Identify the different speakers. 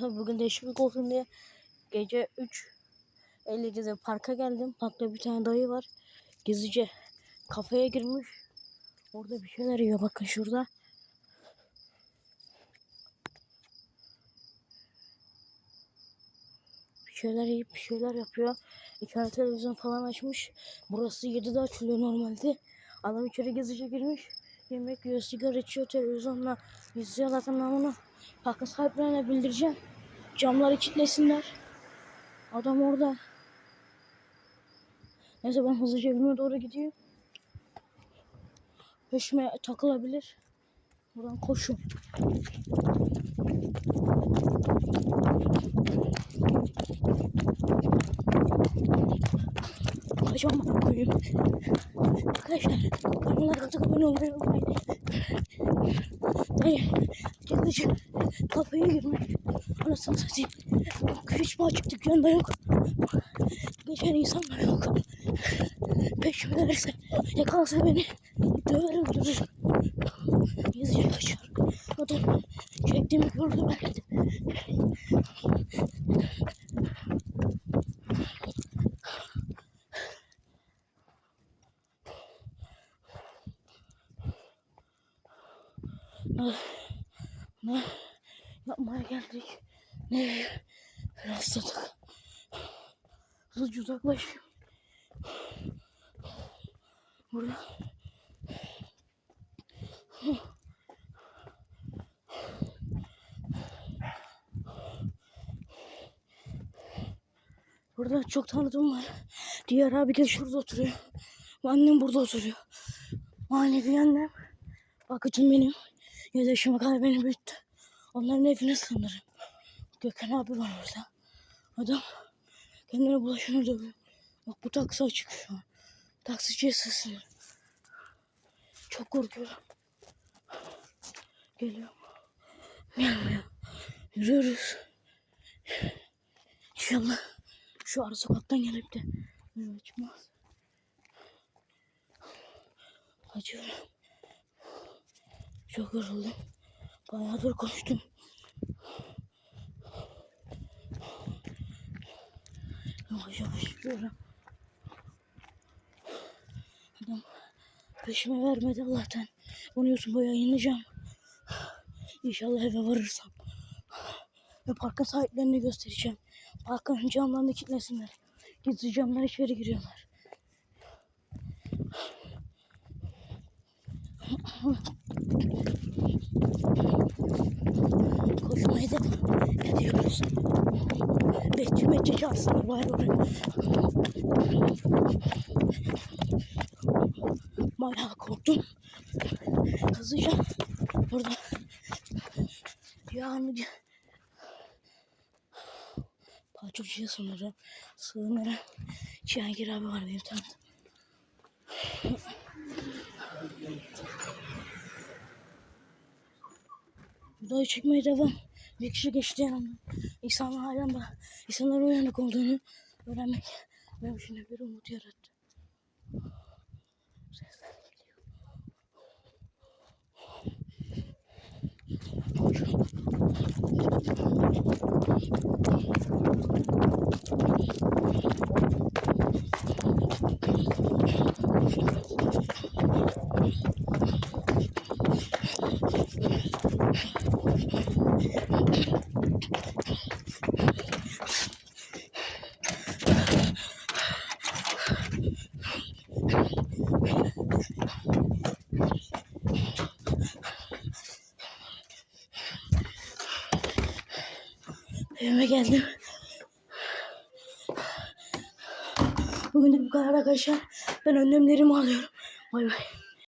Speaker 1: Bugün değişiklik olsun diye gece 3.50'de parka geldim. Parkta bir tane dayı var. Gizlice kafeye girmiş. Orada bir şeyler yiyor bakın şurada. Bir şeyler yiyip bir şeyler yapıyor. İçeride televizyon falan açmış. Burası 7'de açılıyor normalde. Adam içeri gizlice girmiş. Yemek yiyor, sigara içiyor, televizyonla izliyor. Zaten ben bunu parkın sahiplerine bildireceğim. Camları kilitlesinler. Adam orada. Neyse ben hızlıca evime doğru gidiyorum. Peşime takılabilir. Buradan koşun. Kaçamam ben koyayım. Arkadaşlar kanallara katıp abone olmayı unutmayın. Dayı gizlice kafeye girmiş. Anasını satayım. Hiç mi açık dükkanda yok. Geçen insanlar yok. Peşime verse yakalasa beni döver öldürür. Gizlice kaçıyor. Adam çektiğimi gördü belki de. Ne yapmaya geldik? Ne rastladık? Hızlıca uzaklaşayım. Burada. Burada çok tanıdığım var. Diğer abi de şurada oturuyor. Annem burada oturuyor. Manevi annem. Bakıcım benim. Yüz yaşıma kadar beni büyüttü. Onların evine sığınırım. Gökhan abi var orada. Adam kendine bulaşını dövüyor. Bak bu taksi açık şu an. Taksiciye sığsınır. Çok korkuyorum. Geliyor. Gelmiyor. Yürüyoruz. İnşallah şu ara sokaktan gelip de çıkmaz. Acıyorum. Çok yoruldum. Bayağıdır koştum. Yavaş yavaş yürüyorum. Adam peşime vermedi Allah'tan. Bunu YouTube'a yayınlayacağım. İnşallah eve varırsam. Ve parkın sahiplerini göstereceğim. Parkın camlarını kilitlesinler. Gizli camlar içeri giriyorlar. Koşmaya devam ediyoruz. Bekçi mekçi çağırsınlar bari oraya. Bayağı korktum. Hızlıca burada yani Paçokçuya sanırım sığınarak Cihangir abi var benim tanıdığım. Videoyu çekmeye devam. Bir kişi geçti yanımda. İnsanlar halen da insanların uyanık olduğunu öğrenmek benim için bir umut yarattı. Sesler geliyor. Evime geldim. Bugün de bu kadar arkadaşlar. Ben önlemlerimi alıyorum. Bay bay.